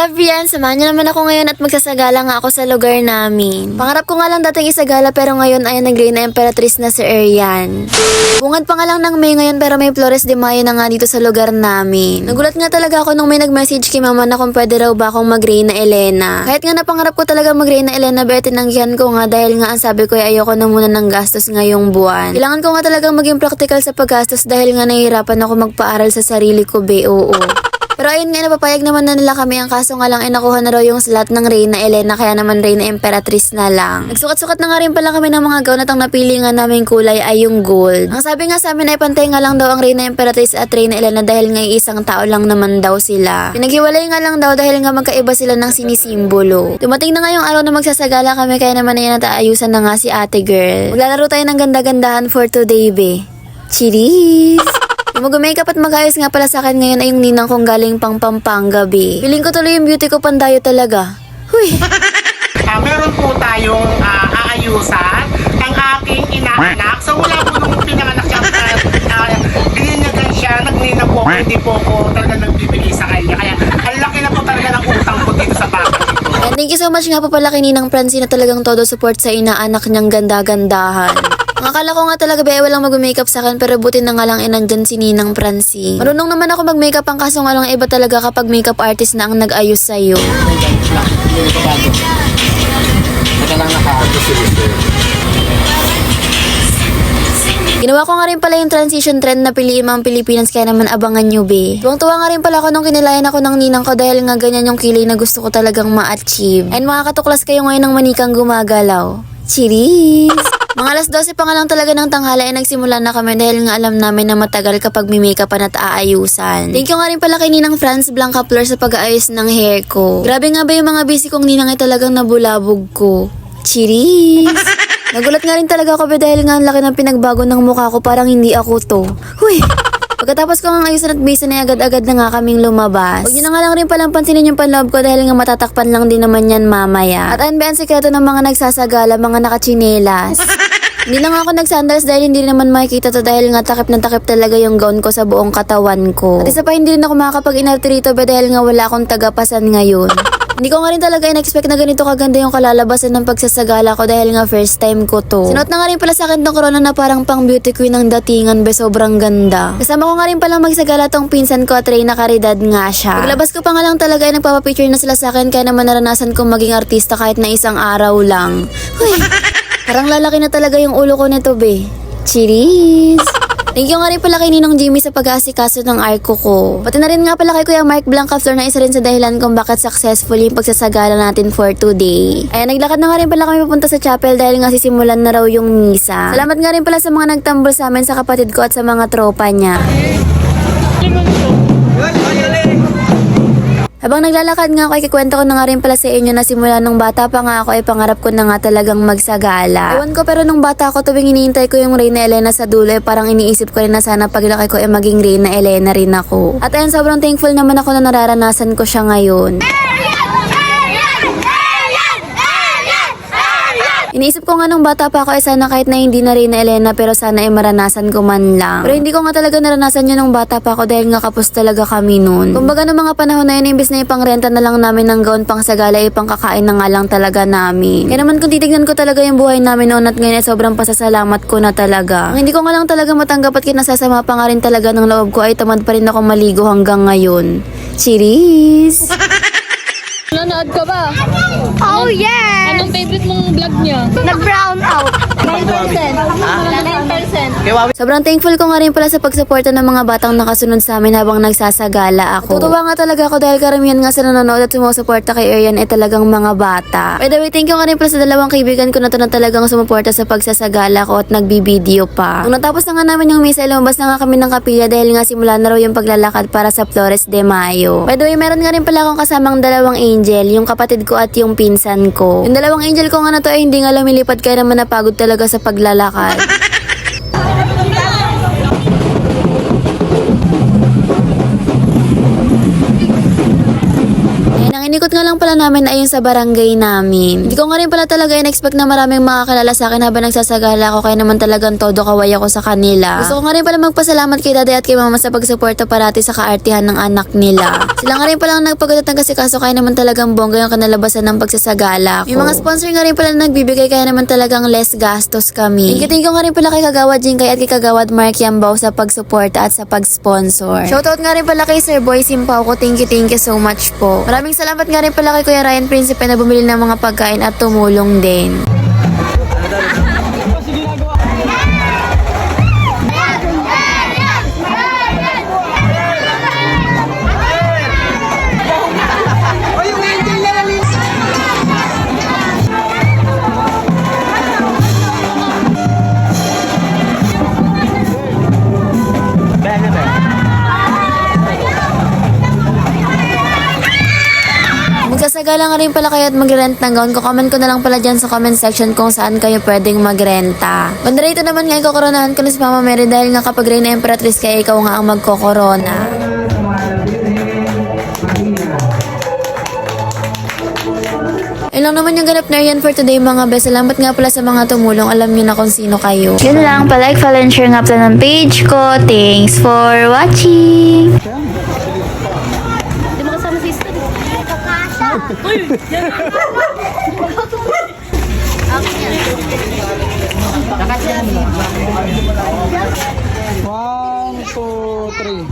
Hi everyone! Samahan niyo naman ako ngayon at magsasagala nga ako sa lugar namin. Pangarap ko nga lang dating isagala pero ngayon ay nag na Emperatrice na si Arian. Bungad pa nga lang ng May ngayon pero may Flores de Mayo na nga dito sa lugar namin. Nagulat nga talaga ako nung may nag-message kay mama na kung pwede raw ba akong mag na Elena. Kahit nga napangarap ko talaga mag na Elena pero tinanggihan ko nga dahil nga ang sabi ko ay ayoko na muna ng gastos ngayong buwan. Kailangan ko nga talagang maging practical sa paggastos dahil nga nahihirapan ako magpaaral sa sarili ko, be, oo. Pero ayun nga, napapayag naman na nila kami. Ang kaso nga lang, ay nakuha na raw yung slot ng Reyna Elena, kaya naman Reyna Emperatrice na lang. Nagsukat-sukat na nga rin pala kami ng mga gown at ang napili nga namin kulay ay yung gold. Ang sabi nga sa amin ay pantay nga lang daw ang Reyna Emperatrice at Reyna Elena dahil nga isang tao lang naman daw sila. Pinaghiwalay nga lang daw dahil nga magkaiba sila ng sinisimbolo. Dumating na nga yung araw na magsasagala kami kaya naman ay nataayusan na nga si ate girl. Maglalaro tayo ng ganda-gandahan for today, be. Cheers! Yung mag-makeup at mag-ayos nga pala sa akin ngayon ay yung ninang kong galing pang Pampanga, be. Feeling ko tuloy yung beauty ko pandayo talaga. Huy! Ah, meron po tayong ah, aayusan ang aking inaanak. So wala po nung pinanganak siya, uh, bininyagan siya, nagnina po ako, hindi po ako talaga nagbibigay sa kanya. Kaya ang laki na po talaga ng utang ko dito sa bata. And thank you so much nga po pala kay Ninang Francine na talagang todo support sa inaanak niyang ganda-gandahan. Akala ko nga talaga ba walang mag-makeup sa akin pero buti na nga lang eh nandyan si Ninang Francine. Marunong naman ako mag-makeup ang kaso nga lang iba talaga kapag makeup artist na ang nag-ayos sa'yo. Ginawa ko nga rin pala yung transition trend na piliin ang Pilipinas kaya naman abangan nyo be. Tuwang-tuwa nga rin pala ako nung kinilayan ako ng ninang ko dahil nga ganyan yung kilay na gusto ko talagang ma-achieve. And makakatuklas kayo ngayon ng manikang gumagalaw. Cheers! Mga alas 12 pa nga lang talaga ng tanghala ay nagsimula na kami dahil nga alam namin na matagal kapag may makeupan at aayusan. Thank you nga rin pala kay Ninang Franz Blanca Flor sa pag-aayos ng hair ko. Grabe nga ba yung mga busy kong ninang ay talagang nabulabog ko. Cheers! Nagulat nga rin talaga ako be dahil nga ang laki ng pinagbago ng mukha ko parang hindi ako to. Huy! Pagkatapos ko nga ayusan at bisan ay agad-agad na nga kaming lumabas. Huwag nyo na nga lang rin palang pansinin yung panloob ko dahil nga matatakpan lang din naman yan mamaya. At ayun ba ang sekreto ng mga nagsasagala, mga nakachinelas. Hindi lang ako nagsandals dahil hindi naman makikita to dahil nga takip na takip talaga yung gown ko sa buong katawan ko. At isa pa hindi rin ako makakapag-inarte rito ba dahil nga wala akong tagapasan ngayon. Hindi ko nga rin talaga in-expect na ganito kaganda yung kalalabasan ng pagsasagala ko dahil nga first time ko to. Sinuot na nga rin pala sa akin tong corona na parang pang beauty queen ng datingan be sobrang ganda. Kasama ko nga rin pala magsagala tong pinsan ko at Reyna Caridad nga siya. Paglabas ko pa nga lang talaga ay nagpapapicture na sila sa akin kaya naman naranasan kong maging artista kahit na isang araw lang. Huy! Parang lalaki na talaga yung ulo ko nito, be. Cheers! Thank you nga rin pala kay Ninong Jimmy sa pag-aasikaso ng arko ko. Pati na rin nga pala kay Kuya Mark Blanca Flor na isa rin sa dahilan kung bakit successful yung pagsasagala natin for today. Ayan, naglakad na nga rin pala kami papunta sa chapel dahil nga sisimulan na raw yung misa. Salamat nga rin pala sa mga nagtambol sa amin sa kapatid ko at sa mga tropa niya. Habang naglalakad nga ako, ay kikwento ko na nga rin pala sa inyo na simula nung bata pa nga ako ay pangarap ko na nga talagang magsagala. Ewan ko pero nung bata ako tuwing iniintay ko yung Reyna Elena sa dulo ay parang iniisip ko rin na sana paglaki ko ay maging Reyna Elena rin ako. At ayun sobrang thankful naman ako na nararanasan ko siya ngayon. Iniisip ko nga nung bata pa ako ay sana kahit na hindi na rin na Elena pero sana ay maranasan ko man lang. Pero hindi ko nga talaga naranasan yun nung bata pa ako dahil nga kapos talaga kami noon. Kumbaga nung mga panahon na yun, imbis na ipangrenta na lang namin ng gown pang sagala, ay pangkakain na nga lang talaga namin. Kaya naman kung titignan ko talaga yung buhay namin noon at ngayon ay sobrang pasasalamat ko na talaga. Ang hindi ko nga lang talaga matanggap at kinasasama pa nga rin talaga ng loob ko ay tamad pa rin ako maligo hanggang ngayon. Cheers! Nanood ka ba? Oh, yes! Anong favorite mong vlog niya? Nag-brown out. 9%. 9%. Sobrang thankful ko nga rin pala sa pagsuporta ng mga batang nakasunod sa amin habang nagsasagala ako. Tutuwa nga talaga ako dahil karamihan nga sa nanonood at sumusuporta kay Arian ay talagang mga bata. By the way, thank you nga rin pala sa dalawang kaibigan ko na to na talagang sumuporta sa pagsasagala ko at nagbibideo pa. Nung natapos na nga namin yung misa, lumabas na nga kami ng kapilya dahil nga simula na raw yung paglalakad para sa Flores de Mayo. By the way, meron nga rin pala akong kasamang dalawang angel, yung kapatid ko at yung pinsan ko. Yung dalawang angel ko nga na to ay hindi nga lumilipad kaya naman napagod talaga sa paglalakad. namin ay yung sa barangay namin. Hindi ko nga rin pala talaga in-expect na maraming makakilala sa akin habang nagsasagala ako kaya naman talagang todo kaway ako sa kanila. Gusto ko nga rin pala magpasalamat kay daddy at kay mama sa pagsuporta parati sa kaartihan ng anak nila. Sila nga rin pala ang nagpagatot ng kasikaso kaya naman talagang bongga yung kanalabasan ng pagsasagala ko. Yung mga sponsor nga rin pala na nagbibigay kaya naman talagang less gastos kami. Thank you nga rin pala kay Kagawad Jinkay at kay Kagawad Mark Yambaw sa pagsuporta at sa pag-sponsor. Shoutout nga rin pala kay Sir Boy Simpao ko. Thank you, thank you so much po. Maraming salamat nga rin pala kay Kuya Ryan Principe na bumili ng mga pagkain at tumulong din. Nga rin pala kayo at mag-rent ng gown. Kukomment ko na lang pala dyan sa comment section kung saan kayo pwedeng magrenta. Banda rito naman nga ikokoronahan ko na si Mama Mary dahil nga kapag rin na Empress kaya ikaw nga ang magkokorona. Yun lang naman yung ganap na yan for today mga best. Salamat nga pala sa mga tumulong. Alam niyo na kung sino kayo. Yun lang. Palike, follow, and share nga pala ng page ko. Thanks for watching! Uy! Yan! Lakas yan. One, two, three.